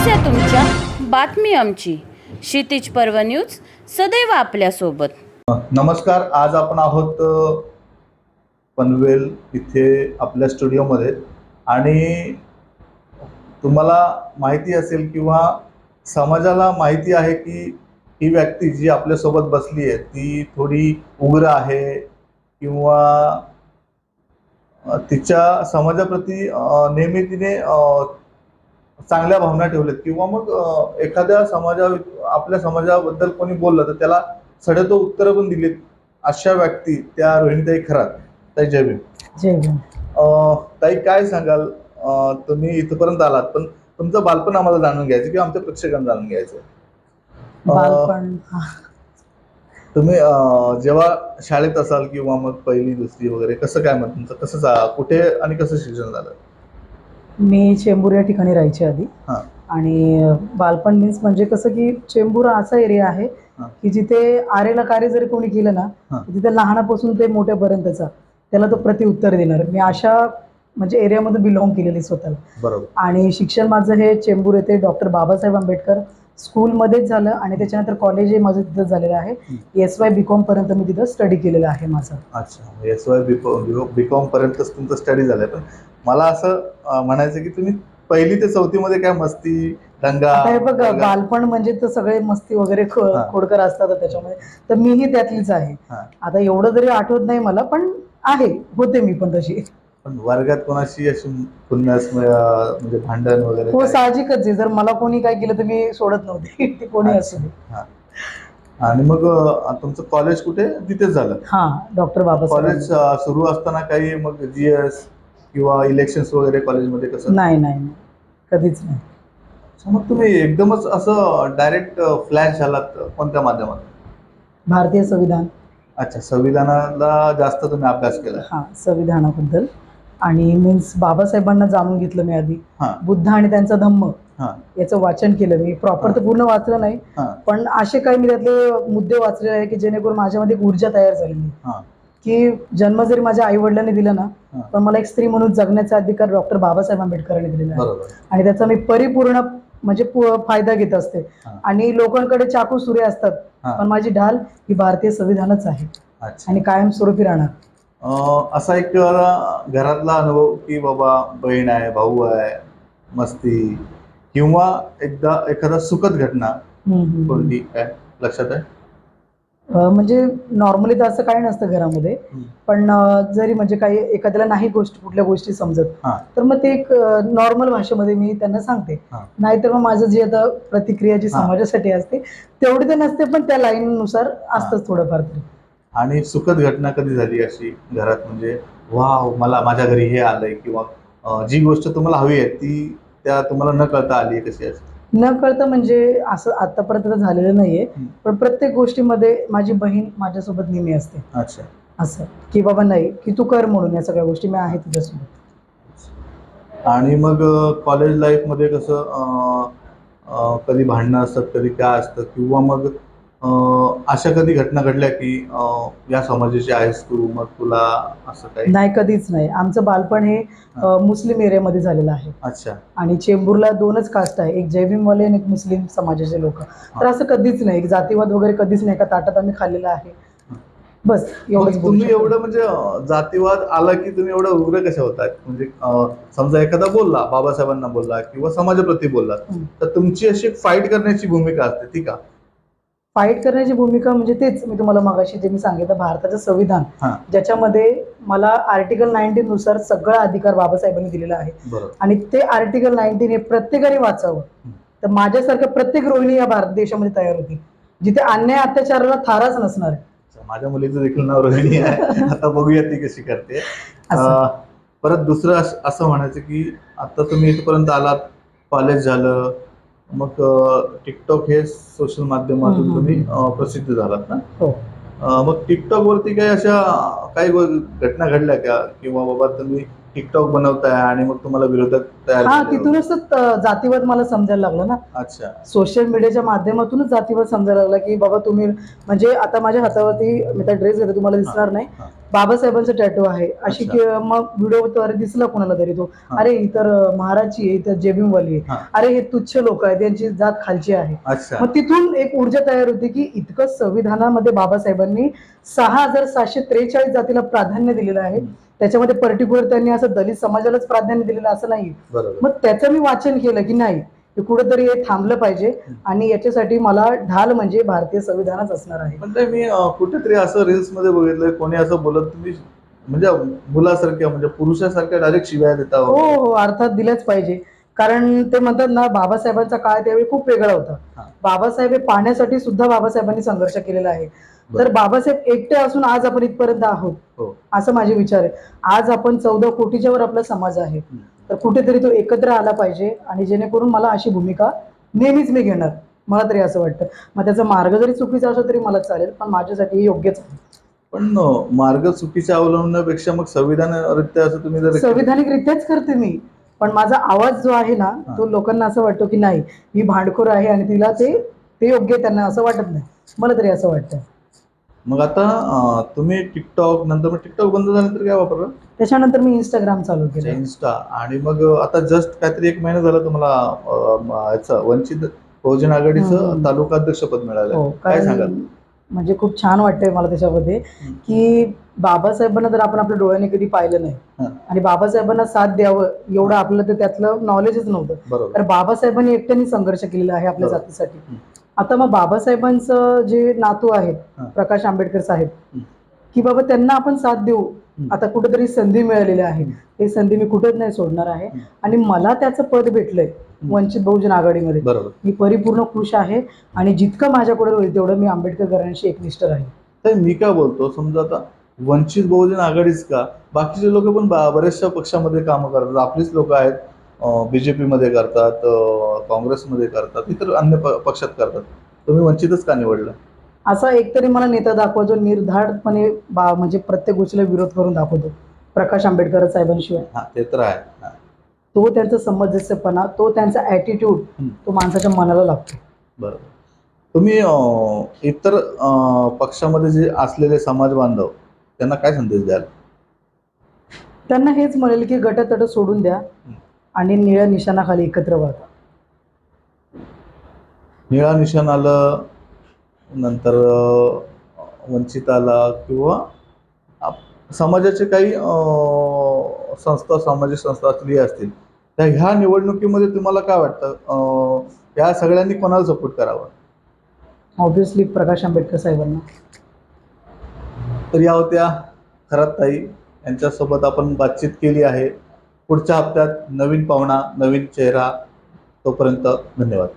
समस्या तुमच्या बातमी आमची. क्षितिज पर्व न्यूज सदैव आपल्यासोबत. नमस्कार आज आपण आहोत पनवेल इथे आपल्या स्टुडिओमध्ये. आणि तुम्हाला माहिती असेल किंवा समाजाला माहिती आहे की ही व्यक्ती जी आपल्यासोबत बसली आहे ती थोडी उग्र आहे किंवा तिच्या समाजाप्रती नेहमी तिने चांगल्या भावना ठेवल्यात किंवा मग एखाद्या समाजा आपल्या समाजाबद्दल कोणी बोललं तर त्याला सडेतो उत्तरं पण दिलीत अशा व्यक्ती त्या रोहिणीताई खरात. ताई जय भीम. जय भीम. ताई काय सांगाल? तुम्ही इथपर्यंत आलात पण तुमचं बालपण आम्हाला जाणून घ्यायचं किंवा आमच्या प्रेक्षकांना जाणून घ्यायचं. तुम्ही जेव्हा शाळेत असाल किंवा मग पहिली दुसरी वगैरे कसं काय मग तुमचं? कसं जा कुठे आणि कसं शिक्षण झालं? मी चेंबूर या ठिकाणी राहायचे आधी. हा. आणि बालपण मीन्स म्हणजे कसं की चेंबूर हा असा एरिया आहे हा. की जिथे आरेला कार्य जरी कोणी केलं ना हा. तिथे लहानापासून ते मोठ्यापर्यंतचा त्याला तो प्रतिउत्तर देणार. मी अशा म्हणजे एरियामध्ये बिलॉंग केलेली स्वतःला. बरोबर. आणि शिक्षण माझं हे चेंबूर येथे डॉक्टर बाबासाहेब आंबेडकर स्कूलमध्येच झालं आणि त्याच्यानंतर कॉलेजही माझं तिथं झालेलं आहे. एस वाय बी कॉम पर्यंत मी तिथं स्टडी केलेलं आहे माझं. अच्छा. एस वाय बी कॉम पर्यंतच तुमचं स्टडी झालंय. पण मला असं म्हणायचं की तुम्ही पहिली ते चौथीमध्ये काय मस्ती दंगा आता हे बघ दंगा- बालपण म्हणजे तर सगळे मस्ती वगैरे खो- हा. खोडकर असतात त्याच्यामध्ये. तर मीही त्यातलीच आहे. हा. आता एवढं जरी आठवत नाही मला पण आहे. होते मी पण तशी. पण वर्गात कोणाशी अशी खुन्नस अं, म्हणजे भांडण वगैरे हो काय? साहजिकच आहे. जर मला कोणी काय केलं तर मी सोडत नव्हते. ते कोणी असू दे. आणि मग अं, तुमचं कॉलेज कुठे? तिथेच झालं. हा डॉक्टर बाबासाहेब. कॉलेज सुरू असताना काही मग जीएस किंवा इलेक्शन्स वगैरे कॉलेजमध्ये कसं नाही नाही नाही. कधीच नाही. अच्छा, मग तुम्ही एकदमच असं डायरेक्ट फ्लॅश झालात कोणत्या माध्यमात भारतीय संविधान. अच्छा संविधानाला जास्त तुम्ही अभ्यास केला हा संविधानाबद्दल. आणि मीन्स बाबासाहेबांना जाणून घेतलं मी आधी. हा. बुद्ध आणि त्यांचा धम्म. हा. याचं वाचन केलं मी. प्रॉपर तर पूर्ण वाचलं नाही. हा. पण असे काही मी त्यातले मुद्दे वाचलेले आहे की जेणेकरून माझ्यामध्ये एक ऊर्जा तयार झालेली हा. की जन्म जरी माझ्या आई वडिलांनी दिला ना. पण मला एक स्त्री म्हणून जगण्याचा अधिकार डॉक्टर बाबासाहेब आंबेडकरांनी दिलेला आहे आणि त्याचा मी परिपूर्ण म्हणजे फायदा घेत असते. आणि लोकांकडे चाकू सुरे असतात. पण माझी ढाल ही भारतीय संविधानच आहे आणि कायमस्वरूपी राहणार अं, असा एक घरातला अनुभव की बाबा बहीण आहे भाऊ आहे मस्ती किंवा एकदा एखादा सुखद घटना. कोणती काय लक्षात आहे म्हणजे नॉर्मली तर असं काही नसतं घरामध्ये. पण जरी म्हणजे काही एखाद्याला नाही गोष्ट कुठल्या गोष्टी समजत. तर मग ते एक नॉर्मल भाषेमध्ये मी त्यांना सांगते. नाहीतर मग माझं जी आता प्रतिक्रिया जी. समाजासाठी असते तेवढी तर नसते पण त्या लाईन नुसार असतंच थोडंफार तरी आणि सुखद घटना कधी झाली अशी घरात म्हणजे वाव मला माझ्या घरी हे आलंय किंवा जी गोष्ट तुम्हाला हवी आहे ती त्या तुम्हाला न कळता आली कशी अशी न कळतं म्हणजे असं आतापर्यंत झालेलं नाहीये. पण प्रत्येक गोष्टीमध्ये माझी बहीण माझ्यासोबत नेहमी असते. अच्छा. असं. की बाबा नाही की तू कर म्हणून या सगळ्या गोष्टी मी आहे तुझ्यासोबत. आणि मग कॉलेज लाईफमध्ये कसं कधी भांडणं असतात कधी काय असतं किंवा मग अशा कधी घटना घडल्या की या समाजाची आहेस तू मग तुला असं काही? नाही कधीच नाही. आमचं बालपण हे मुस्लिम एरियामध्ये झालेलं आहे. अच्छा. आणि चेंबूरला दोनच कास्ट आहे. एक जैविमवाले आणि एक मुस्लिम समाजाचे लोक. तर असं कधीच नाही. एक जातीवाद वगैरे कधीच नाही. एका ताटात आम्ही खाल्लेलं आहे. बस तुम्ही. एवढं म्हणजे जातीवाद आला की तुम्ही एवढं उग्र कशा होतात? म्हणजे समजा एखादा बोलला बाबासाहेबांना बोलला किंवा समाजाप्रती बोलला. तर तुमची अशी फाईट करण्याची भूमिका असते ती का फाईट करण्याची भूमिका म्हणजे तेच मी तुम्हाला मगाशी जे मी सांगितलं भारताचं संविधान. ज्याच्यामध्ये मला आर्टिकल नाईन्टीन नुसार सगळा अधिकार बाबासाहेबांनी दिलेला आहे. आणि ते आर्टिकल नाईन्टीन हे प्रत्येकाने वाचावं. तर माझ्यासारख्या प्रत्येक रोहिणी या भारत देशामध्ये तयार होती. जिथे अन्याय अत्याचाराला थाराच नसणार माझ्या मुलीचं देखील नाव रोहिणी आहे. आता बघूया ती कशी करते. परत दुसरं असं म्हणायचं की आता तुम्ही इथपर्यंत आलात कॉलेज झालं मग टिकटॉक हे सोशल माध्यमातून तुम्ही प्रसिद्ध झालात ना? हो. मग टिकटॉक वरती काही अशा काही घटना घडल्या का? किंवा बाबा तुम्ही टिकटॉक बनवताय आणि मग तुम्हाला विरोधक तयार हा तिथूनच जातीवाद मला समजायला लागलं ना. अच्छा. सोशल मीडियाच्या माध्यमातूनच जातीवाद समजायला लागला की बाबा तुम्ही म्हणजे आता माझ्या हातावरती मी त्या ड्रेस घेते तुम्हाला दिसणार नाही. बाबासाहेबांचा टॅटो आहे अशी. की मग व्हिडिओद्वारे दिसला कोणाला तरी तो. अरे तर अं, महाराजची आहे तर जेबिंगवाली हा. आहे अरे हे तुच्छ लोक आहेत त्यांची जात खालची आहे मग तिथून एक ऊर्जा तयार होती की इतकं संविधानामध्ये बाबासाहेबांनी सहा हजार सातशे त्रेचाळीस जातीला प्राधान्य दिलेलं आहे. त्याच्यामध्ये पर्टिक्युलर त्यांनी असं दलित समाजालाच प्राधान्य दिलेलं असं नाही मग त्याचं मी वाचन केलं की नाही हे कुठेतरी हे थांबलं पाहिजे आणि याच्यासाठी मला ढाल म्हणजे भारतीय संविधानच असणार आहे ते मी कुठेतरी असं रील्समध्ये बघितलंय कोणी असं बोलत तुम्ही म्हणजे मुलासारख्या म्हणजे पुरुषासारख्या डायरेक्ट शिव्या देता हो. हो अर्थात दिल्याच पाहिजे कारण ते म्हणतात ना बाबासाहेबांचा काळ त्यावेळी खूप वेगळा होता. बाबासाहेब हे पाहण्यासाठी सुद्धा बाबासाहेबांनी संघर्ष केलेला आहे. तर बाबासाहेब एकटे असून आज आपण इथपर्यंत आहोत हो. असं माझे विचार आहे आज आपण चौदा कोटीच्या वर आपला समाज आहे. तर कुठेतरी तो एकत्र आला पाहिजे आणि जेणेकरून मला अशी भूमिका नेहमीच मी घेणार. मला तरी असं वाटतं. मग त्याचा मार्ग जरी चुकीचा असला तरी मला चालेल पण माझ्यासाठी हे योग्यच आहे. पण मार्ग चुकीच्या अवलंबण्यापेक्षा मग संविधानरित्या असं तुम्ही जर संविधानिकरित्याच करते मी. पण माझा आवाज जो आहे ना. तो लोकांना असं वाटतो की नाही ही भांडखोर आहे आणि तिला ते ते योग्य त्यांना असं वाटत नाही. मला तरी असं वाटतं. मग आता तुम्ही टिकटॉक नंतर मग टिकटॉक बंद झाल्यानंतर काय वापरलं त्याच्यानंतर मी इंस्टाग्राम चालू केलं इन्स्टा आणि मग आता जस्ट काहीतरी एक महिना झाला तुम्हाला याचं वंचित बहुजन आघाडीचं. तालुका अध्यक्षपद मिळालं हो काय सांगाल म्हणजे खूप छान वाटतंय मला त्याच्यामध्ये. की बाबासाहेबांना जर आपण आपल्या डोळ्याने कधी पाहिलं नाही. आणि बाबासाहेबांना साथ द्यावं एवढं आपलं तर त्यातलं नॉलेजच नव्हतं बरोबर तर बाबासाहेबांनी एकट्याने संघर्ष केलेला आहे आपल्या. जातीसाठी. आता मग बाबासाहेबांचं जे नातू आहेत हा. प्रकाश आंबेडकर साहेब. की बाबा त्यांना आपण साथ देऊ. आता कुठेतरी संधी मिळालेली आहे. ते संधी मी कुठेच नाही सोडणार आहे. आणि मला त्याचं पद भेटलंय वंचित बहुजन आघाडीमध्ये. बरोबर. मी परिपूर्ण खुश आहे आणि जितकं माझ्याकडे होईल तेवढं मी आंबेडकर घराण्याशी एकनिष्ठ राहील तर मी काय बोलतो? समजा आता वंचित बहुजन आघाडीच का? बाकीचे लोक पण बऱ्याचशा पक्षामध्ये कामं करतात. आपलीच लोक आहेत. बीजेपी मध्ये करतात अं, काँग्रेसमध्ये करतात इतर अन्य पक्षात करतात. तुम्ही वंचितच का निवडलं? असा एकतरी मला नेता दाखवा जो निर्धाडपणे बा म्हणजे प्रत्येक गोष्टीला विरोध करून दाखवतो. प्रकाश आंबेडकर साहेबांशिवाय. हा ते तर आहे. हा, तो त्यांचा समंजस्यपणा तो त्यांचा ॲटिट्यूड हम्म. तो माणसाच्या मनाला लागतो. बरोबर. तुम्ही अं, इतर अं, पक्षामध्ये जे असलेले समाज बांधव त्यांना काय संदेश द्याल? त्यांना हेच म्हणेल की गटतट सोडून द्या. आणि निळ्या निशाणाखाली एकत्र व्हा निळा निशाण आलं नंतर वंचित आला किंवा आप- समाजाचे काही संस्था सामाजिक संस्था असलेली असतील त्या ह्या निवडणुकीमध्ये तुम्हाला काय वाटतं? या सगळ्यांनी कोणाला सपोर्ट करावा? ऑब्व्हियसली प्रकाश आंबेडकर साहेबांना. तर या होत्या खरात ताई. यांच्यासोबत आपण बातचीत केली आहे. पुढच्या हप्त्यात नवीन पाहुणा नवीन चेहरा तोपर्यंत धन्यवाद.